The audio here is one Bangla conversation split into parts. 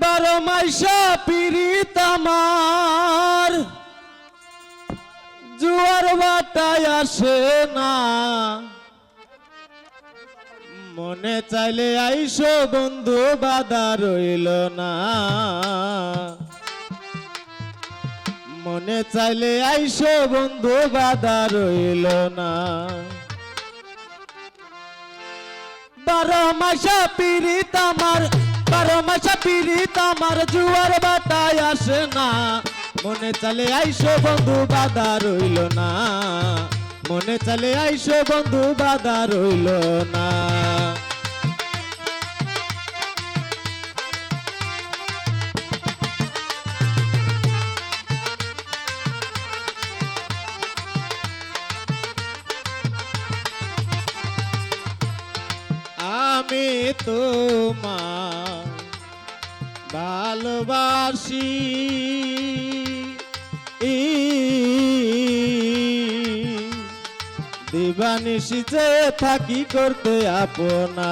বারো মাইশা পিরিত আমার। জুয়ার বাটায় আসে না। মনে চাইলে আইসো বন্ধু, বাধা রইল না। মনে চাইলে আইসো বন্ধু, বাধা রইল না। বারো মাসা পিরিত আমার বারো মাসা পিরিত আমার জুয়ার বাটায় আসে না। মনে চলে আইসো বন্ধু, বাধা রইল না। মনে চলে আইসো বন্ধু, বাধা রইল না। আমি তোমার ভালোবাসি। দিবানিশিতে থাকি করতে আপনা।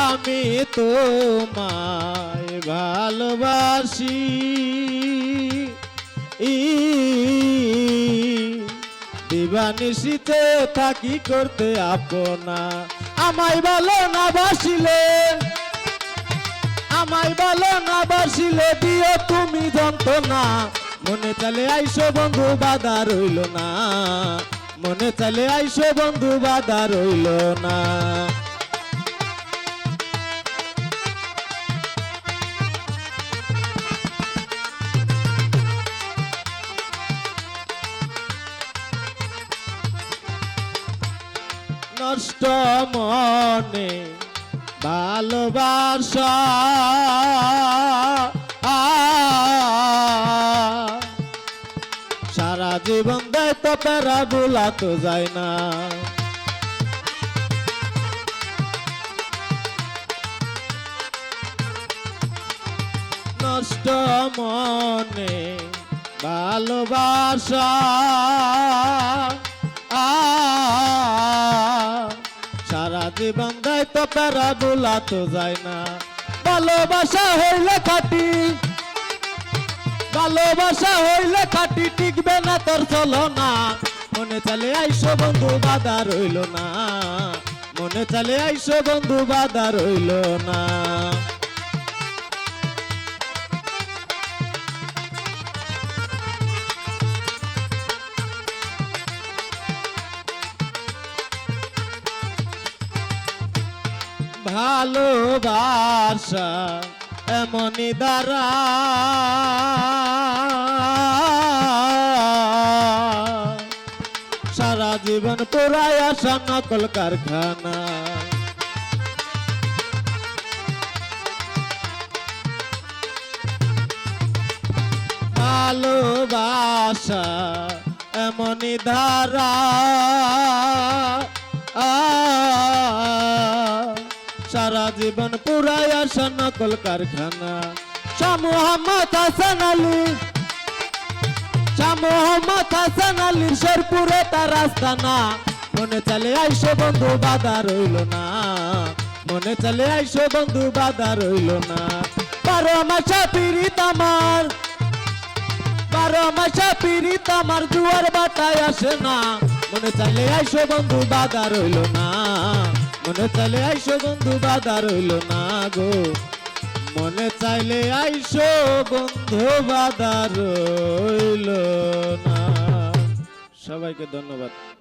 আমি তোমায় ভালোবাসি। দিবানিশিতে থাকি করতে আপনা। আমায় ভালো না বাসিলে। আমায় ভালো না বাসিলে, দিও তুমি যন্ত্রণা। মনে চলে আইসো বন্ধু, বাধা রইল না। মনে চলে আইসো বন্ধু, বাধা রইল না। নষ্ট মনে ভালোবাসা। সারা জীবন দেয় তো বুলা তো যায় না। নষ্ট মনে ভালোবাসা। সারা বান্ধায় তো প্যারা বোলা তো যায় না। ভালোবাসা হইলে খাটি। ভালোবাসা হইলে খাটি টিকবে না, তোর চলো না। মনে চলে আইসো বন্ধু, বাধা রইল না। মনে চলে আইসো বন্ধু, বাধা রইল না। ভালোবাসা এমনই দ্বারা। সারা জীবন পুরাই আসা নকল কারখানা। ভালোবাসা এমনই ধারা জীবন পুরাই আসা নকল কারখানা শাহ মোহাম্মদ হাসান আলী। শাহ মোহাম্মদ হাসান আলী শেরপুরে তার আস্তানা। মনে চলে আইসো বন্ধু, বাধা রইল না। মনে চলে আইসো বন্ধু, বাধা রইল না। বারো মাসা পিরিত আমার। বারো মাসা পিরিত আমার, জুয়ার বাটায় আসে না। মনে চলে আইসো বন্ধু, বাধা রইল না। মনে চাইলে আইসো বন্ধু, বাধা রইল না গো। মনে চাইলে আইসো বন্ধু, বাধা রইল না। সবাইকে ধন্যবাদ।